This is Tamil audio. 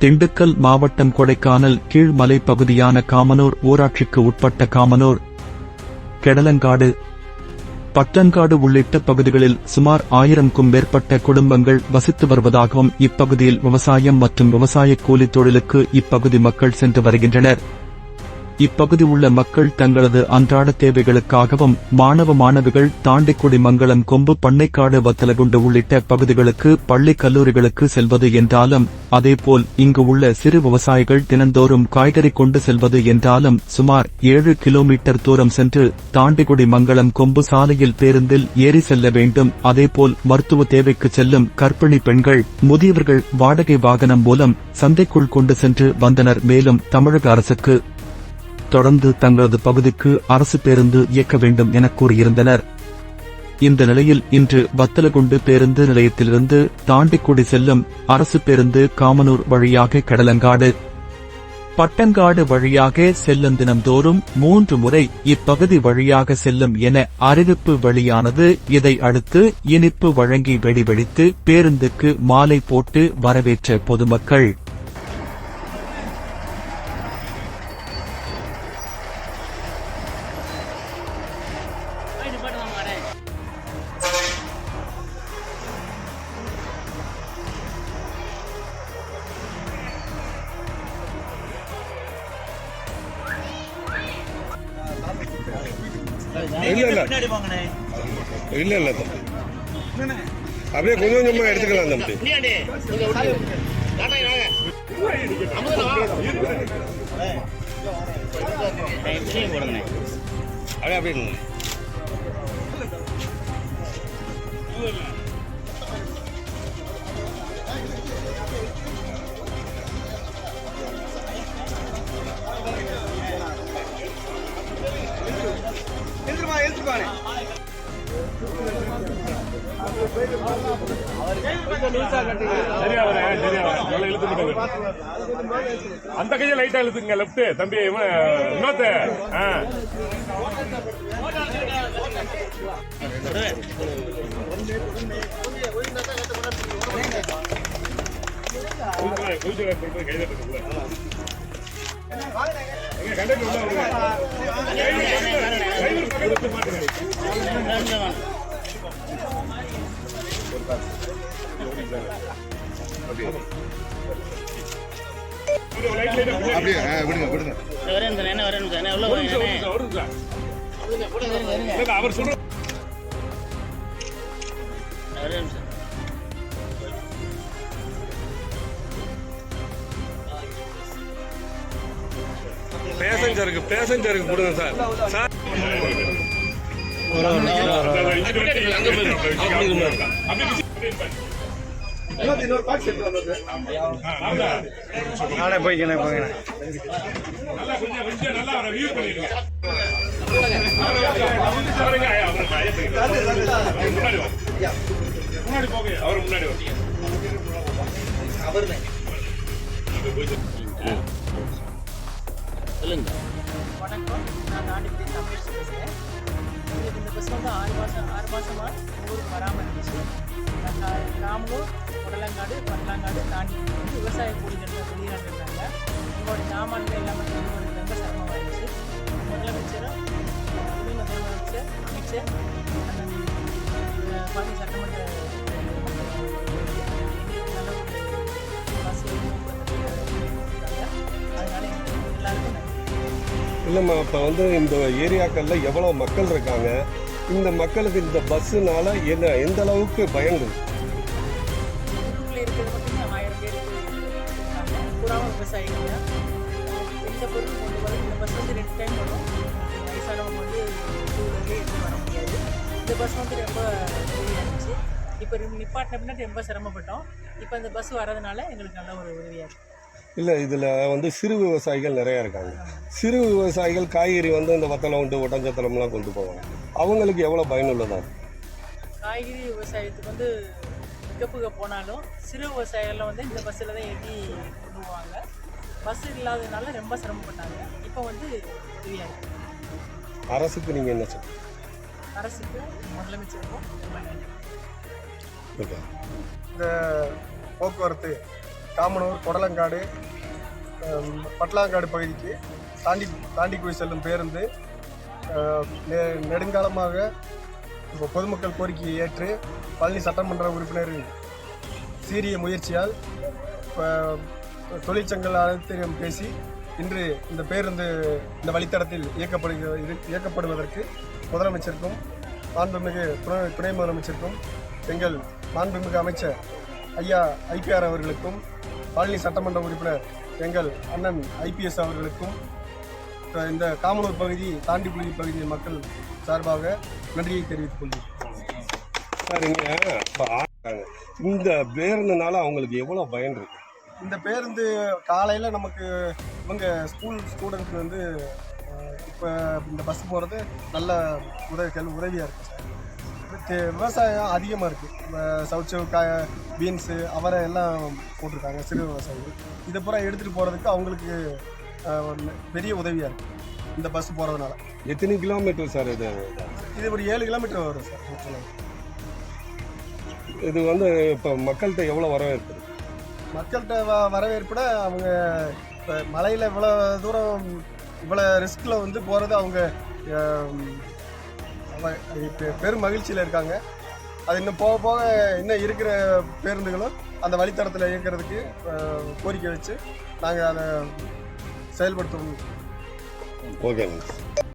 திண்டுக்கல் மாவட்டம் கொடைக்கானல் கீழ்மலை பகுதியான காமனூர் ஊராட்சிக்கு உட்பட்ட காமனூர் கெடலங்காடு. பட்டன்காடு உள்ளிட்ட பகுதிகளில் சுமார் ஆயிரம்க்கும் மேற்பட்ட குடும்பங்கள் வசித்து வருவதாகவும் இப்பகுதியில் விவசாயம் மற்றும் விவசாய கூலித் தொழிலுக்கு இப்பகுதி மக்கள் சென்று வருகின்றனர். இப்பகுதி உள்ள மக்கள் தங்களது அன்றாட தேவைகளுக்காகவும் மாணவ மாணவிகள் தாண்டிக்குடி மங்கலம் கொம்பு பண்ணைக்காடு வத்தலகுண்டு உள்ளிட்ட பகுதிகளுக்கு பள்ளி கல்லூரிகளுக்கு செல்வது என்றாலும் அதேபோல் இங்கு உள்ள சிறு விவசாயிகள் தினந்தோறும் காய்கறி கொண்டு செல்வது என்றாலும் சுமார் ஏழு கிலோமீட்டர் தூரம் சென்று தாண்டிக்குடி மங்கலம் கொம்பு சாலையில் பேருந்தில் ஏறி செல்ல வேண்டும். அதேபோல் மருத்துவ தேவைக்கு செல்லும் கர்ப்பிணி பெண்கள் முதியவர்கள் வாடகை வாகனம் மூலம் சந்தைக்குள் கொண்டு சென்று வந்தனர். மேலும் தமிழக அரசுக்கு தொடர்ந்து தங்களது பகுதிக்கு அரசு பேருந்து இயக்க வேண்டும் என கூறியிருந்தனர். இந்த நிலையில் இன்று வத்தலகுண்டு பேருந்து நிலையத்திலிருந்து தாண்டிக்குடி செல்லும் அரசு பேருந்து காமனூர் வழியாக கடலங்காடு. பட்டங்காடு வழியாக செல்லும் தினம்தோறும் மூன்று முறை இப்பகுதி வழியாக செல்லும் என அறிவிப்பு வெளியானது. இதை அடுத்து இனிப்பு வழங்கி வெடிவெடித்து பேருந்துக்கு மாலை போட்டு வரவேற்ற பொதுமக்கள். இல்ல இல்ல. இல்ல இல்ல தம்பி. அப்படியே கொஞ்சம் கொஞ்சமா எடுத்துக்கலாம் தம்பி. அப்படியே அப்படியே சரியா வரேன் சரியா வரேன் நல்லா இழுத்து விடுங்க அந்த கையை லைட்டா இழுத்துங்க லெப்ட் தம்பி இவன் இன்னொத்த கண்டக்டர் அப்படியே விடுங்க விடுங்க. வரேன் சார் என்ன வரேன் சார். என்ன உள்ள. இல்ல, அவர் சொல்ற வரேன் சார் பேசஞ்சருக்கு பேசஞ்சருக்கு கொடுங்க சார் சார் நானே போய்க்கிறேன் போய்க்கிறேன் அவரை முன்னாடி அவர். சொல்லுங்க வணக்கம் நான் நாட்டுக்கு தமிழ் பேசுகிறேன் எங்களுக்கு இந்த பஸ் வந்து ஆறு மாதம் ஆறு மாதமாக ஊருக்கு வராமல் இருந்துச்சு நாங்கள் உடலங்காடு பண்டலாங்காடு தாண்டி வந்து விவசாய கூலிகள் வெளியிடம் இருந்தாங்க எங்களோட சாமான்கள் எல்லாமே கொண்டு வரது ரொம்ப சிரமமாயிருச்சு முதலமைச்சரும் துணை முதலமைச்சர் அமைச்சர் இல்லைம்மா இப்போ வந்து இந்த ஏரியாக்களில் எவ்வளோ மக்கள் இருக்காங்க? இந்த மக்களுக்கு இந்த பஸ்ஸுனால என்ன எந்த அளவுக்கு பயன் ஊருக்குள்ள இருக்கிறது ஆயிரம் பேர் இருக்காங்க. பூராவும் பொருள் கொண்டு வர இந்த பஸ் வந்து ரெண்டு டைம் வரும். வயசானவங்க வந்து டூ வீலர்லேயே எடுத்து வர முடியாது. இந்த பஸ் வந்து ரொம்ப உதவியாக இருந்துச்சு இப்போ நிப்பாட்டின ரொம்ப சிரமப்பட்டோம். இப்போ இந்த பஸ் வரதுனால எங்களுக்கு நல்ல ஒரு உதவியாக இருக்குது இல்லை இதில் வந்து சிறு விவசாயிகள் நிறையா இருக்காங்க. சிறு விவசாயிகள் காய்கறி வந்து இந்த வத்தலம் உண்டு ஒட்டஞ்சத்தனம்லாம் கொண்டு போவாங்க. அவங்களுக்கு எவ்வளோ பயனுள்ளதா? இருக்கு? காய்கறி விவசாயத்துக்கு வந்து பிக்கப்புக்கு போனாலும் சிறு விவசாயிகள்லாம் வந்து இந்த பஸ்ஸில் தான் ஏற்றி கொண்டு போவாங்க. பஸ் இல்லாததுனால ரொம்ப சிரமப்பட்டாங்க. இப்போ வந்து உதவியாக இருக்குது அரசுக்கு நீங்கள் என்ன சொல்லுங்க அரசுக்கு முதலமைச்சருக்கும் ரொம்ப நன்றி. ஓகே. இந்த போக்குவரத்து காமனூர் கொடலங்காடு பட்லாங்காடு பகுதிக்கு தாண்டி தாண்டி போய் செல்லும் பேருந்து நெ- நெடுங்காலமாக இப்போ பொதுமக்கள் கோரிக்கையை ஏற்று பழனி சட்டமன்ற உறுப்பினர் சீரிய முயற்சியால் இப்போ அனைத்தையும் பேசி இன்று இந்த பேருந்து இந்த வழித்தடத்தில் இயக்கப்படுகிறது இயக்கப்படுவதற்கு முதலமைச்சருக்கும் மாண்புமிகு துணை துணை முதலமைச்சருக்கும் எங்கள் மாண்புமிகு அமைச்சர் ஐயா ஐபிஆர் அவர்களுக்கும் பழனி சட்டமன்ற உறுப்பினர் எங்கள் அண்ணன் ஐபிஎஸ் அவர்களுக்கும் இப்ப இந்த காமனூர் பகுதி தாண்டிப்புள்ளி பகுதி மக்கள் சார்பாக நன்றியை தெரிவித்துக் கொள்கிறேன். சார் இங்கே இப்போ ஆடுறாங்க இந்த பேருந்துனால அவங்களுக்கு எவ்வளோ பயன் இருக்கு? இந்த பேருந்து காலையில் நமக்கு இவங்க ஸ்கூல் ஸ்டூடெண்ட்ஸ் வந்து இப்போ இந்த பஸ் போகிறது நல்ல உதவி உதவியாக இருக்குது விவசாயம் அதிகமாக இருக்குது சவுச்சவு கா பீன்ஸு அவரை எல்லாம் போட்டிருக்காங்க சிறு விவசாயிகள். இதை பூரா எடுத்துகிட்டு போகிறதுக்கு அவங்களுக்கு பெரிய உதவியாக இருக்குது இந்த பஸ் போகிறதுனால எத்தனை கிலோமீட்டர் சார் இது? இது ஒரு ஏழு கிலோமீட்டர் வரும் சார் மொத்தம். இது வந்து இப்போ மக்கள்கிட்ட எவ்வளோ வரவேற்பு? மக்கள்கிட்ட வ வரவேற்புட அவங்க இப்போ மலையில் இவ்வளோ தூரம் இவ்வளோ ரிஸ்கில் வந்து போகிறது அவங்க பெரும் மகிழ்ச்சியில் இருக்காங்க. அது இன்னும் போக போக இன்னும் இருக்கிற பேருந்துகளும் அந்த வழித்தடத்தில் இயக்கிறதுக்கு கோரிக்கை வச்சு நாங்கள் அதை செயல்படுத்தணும் ஓகேங்க